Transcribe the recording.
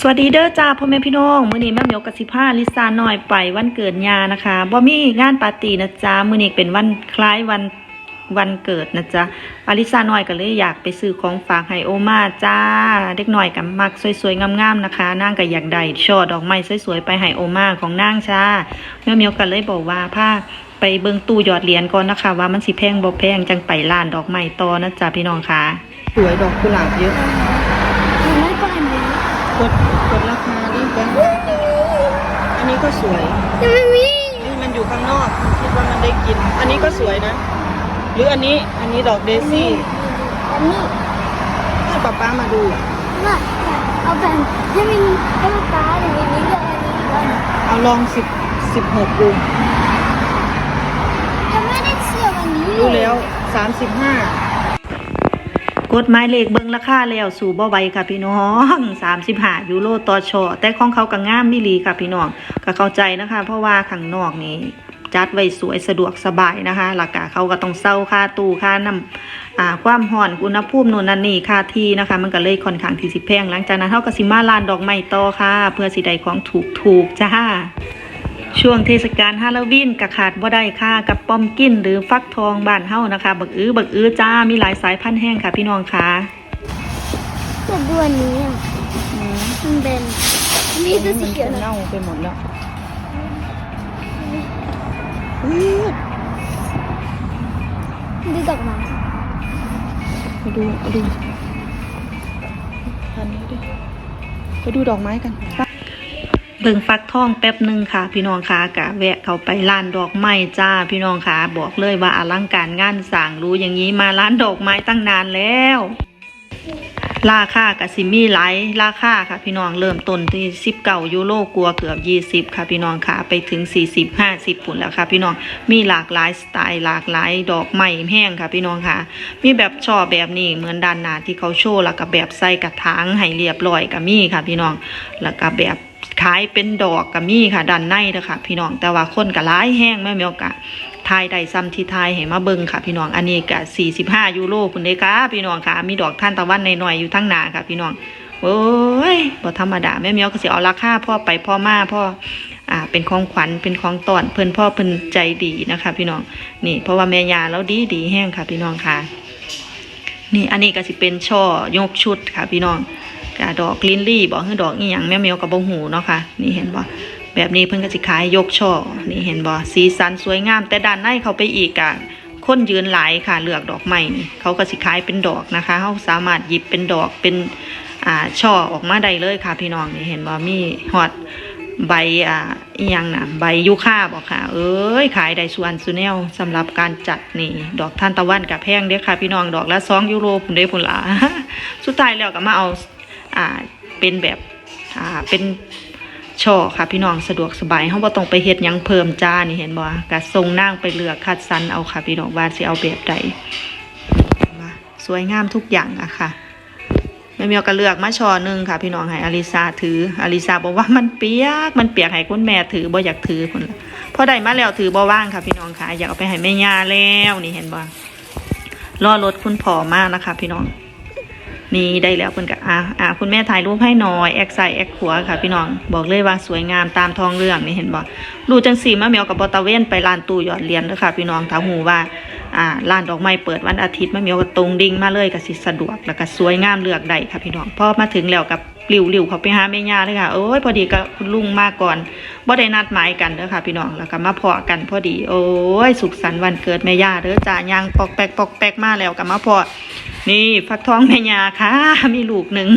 สวัสดีเด้อจ้าพ่อแม่พี่น้อง มื้อนี้แม่เหมียวกับสิพาลิซ่าน้อยไปวันเกิดยานะคะบ่มีงานปาร์ตี้นะจ๊ะมื้อนี้เป็นวันคล้ายวันวันเกิดนะจ๊ะอลิซ่าน้อยก็เลยอยากไปซื้อของฝากให้โอมาจ้า เด็กหน้อยกับมักสวยๆงามๆนะคะนางก็อยากได้ช่อดอกไม้สวยๆไปให้โอมาของนางจ้าแม่เหมียวก็เลยบอกว่าพาไปเบิ่งตู้หยอดเหรียญก่อนนะคะ ว่ามันสิแพงบ่แพงจังไปร้านดอกไม้ต่อนะจ๊ะพี่น้องคะสวยดอกกุหลาบเยอะ กดกดราคาดิแบงค์อันนี้ก็สวยแต่ไม่มีนี่มันอยู่ข้างนอกคิดว่ามันได้กิน อันนี้ก็สวยนะ หรืออันนี้อันนี้ดอกเดซี่อันนี้ให้ป๊าป๊ามาดูว่าเอาแบบให้มันให้มันฟ้าหรืออันนี้กับอันนี้ก่อนเอาลองสิบสิบหกดูยังไม่ได้เสียบอันนี้ดูแล้วสามสิบห้า กดหมายเลขเบิ่งราคาแล้วสู่บ่ไหวค่ะพี่น้อง35ยูโรต่อช่อแต่ของเขาก็งามมิลีค่ะพี่น้องก็เข้าใจนะคะ เพราะว่าข้างนอกนี่จัดไว้สวยสะดวกสบายนะคะหลักกะเขาก็ต้องเซาค่าตู้ค่าน้ำความห่อนอุณหภูมิโน่นนั่นนี่ค่าที่นะคะ มันก็เลยค่อนข้างที่สิแพงหลังจากนั้นเฮาก็สิมาลานดอกไม้ต่อค่ะ เพื่อสิได้ของถูกๆจ้า ช่วงเทศกาลฮาโลวีนกะขาดบ่ได้ค่ะกับปอมกินหรือฟักทองบ้านเฮานะคะ บักอื้อบักอื้อจ้ามีหลายสายพันธุ์แห้งค่ะพี่น้องค่ะแต่ดูอันนี้อะมันเป็นนี่ตัวสีเขียวนะเน่าไปหมดแล้วดูดอกไม้ไปดูไปดูอันนี้ดิไปดูดอกไม้กัน เบิ่งฟักทองแป๊บหนึ่งค่ะ พี่น้องค่ะกะแวะเขาไปร้านดอกไม้จ้า พี่น้องค่ะบอกเลยว่าอลังการงานสร้างรู้อย่างนี้มาร้านดอกไม้ตั้งนานแล้วราคากะสิมีหลายราคาค่ะ พี่น้องเริ่มต้นที่สิบเก้ายูโรกลัวเกือบยี่สิบค่ะ พี่น้องค่ะไปถึงสี่สิบห้าสิบปุ่นแล้วค่ะ พี่น้องมีหลากหลายสไตล์หลากหลายดอกไม้แห้งค่ะ พี่น้องค่ะ มีแบบช่อแบบนี้เหมือนด้านหน้าที่เขาโชว์แล้วก็แบบใส่กระถางให้เรียบร้อยก็มีค่ะ พี่น้องแล้วก็แบบ ขายเป็นดอกก็มีค่ะด้านในเด้อค่ะ พี่น้องแต่ว่าคนก็หลายแห้งแม่เมียวกะทายได้ซ้ำที่ทายให้มาเบิ่งค่ะ พี่น้องอันนี้ก็45ยูโรพุ่นเด้ค่ะพี่น้องค่ะ มีดอกท่านตะวันหน่อยๆอยู่ทั้งหนาค่ะ พี่น้องโอ้ยบ่ธรรมดาแม่เมียวก็สิเอาราคาพ่อไปพ่อมาพ่ออ่าเป็นของขวัญเป็นของตอนเพิ่นพ่อเพิ่นใจดีนะคะ พี่น้องนี่ เพราะว่าแม่ยาแล้วดีดีแห้งค่ะ พี่น้องค่ะ นี่อันนี้ก็สิเป็นช่อยกชุดค่ะ พี่น้อง กะดอกลินลี่บอกคือดอกอีหยังแม่เมียวกับบ่หูเนาะค่ะนี่เห็นบ่แบบนี้เพิ่นก็สิขายยกช่อนี่เห็นบ่สีสันสวยงาม แต่ด้านในเขาไปอีกอะคนยืนหลายค่ะเลือกดอกไม้นี่เขาก็สิขายเป็นดอกนะคะเฮาสามารถหยิบเป็นดอกเป็นอ่าช่อออกมาได้เลยค่ะพี่น้องนี่เห็นบ่มีฮอดใบอ่าอีหยังน่ะใบยูคาบอกค่ะ เอ้ยขายได้ส่วนสุแนวสำหรับการจัดนี่ ดอกทานตะวันกับแพงเด้อค่ะ พี่น้องดอกละ2ยูโรพุ่นเด้พุ่นละสุดท้ายแล้วก็มาเอา อ่าเป็นแบบอ่าเป็นช่อค่ะ พี่น้องสะดวกสบายเฮาบ่ต้องไปเฮ็ดยังเพิ่มจ้านี่เห็นบ่ก็ส่งนางไปเลือกคัดสรรเอาค่ะ พี่น้องว่าสิเอาแบบใดมาสวยงามทุกอย่างอะค่ะแม่เมียวก็เลือกมาช่อหนึ่งค่ะ พี่น้องให้อลิซาถืออลิซาบอกว่ามันเปียกมันเปียกให้คุณแม่ถือบ่อยากถือพุ่นล่ะพอได้มาแล้วถือบ่ว่างค่ะ พี่น้องค่ะอยากเอาไปให้แม่ย่าแล้วนี่เห็นบ่รอรถคุณพ่อมากนะคะ พี่น้อง นี่ได้แล้วเพิ่นก็อะอะคุณแม่ถ่ายรูปให้หน่อยแอกใส่แอกขวค่ะ พี่น้องบอกเลยว่าสวยงามตามทองเรื่องนี่เห็นบ่รูจังสีมะเมียวกับบอตะเวนไปร้านตู้หยอดเหรียญเด้อค่ะ พี่น้องถ้าหูว่าอ่าร้านดอกไม้เปิดวันอาทิตย์มะเมียวก็ตรงดิ่งมาเลยก็สิสะดวกแล้วก็สวยงามเลือกได้ค่ะพี่น้องพอมาถึงแล้วกับหลิวหลิวเขาไปหาแม่ย่าเลยค่ะโอ้ยพอดีกับคุณลุงมาก่อนบ่ได้นัดหมายกันเด้อค่ะ พี่น้องแล้วก็มาพอกันพอดี โอ้ยสุขสันต์วันเกิดแม่ย่าเด้อจ้ายางปอกแปกปอกแปกมาแล้วก็มาพอ นี่ฟักทองแม่ยาค่ะ มีลูกหนึ่ง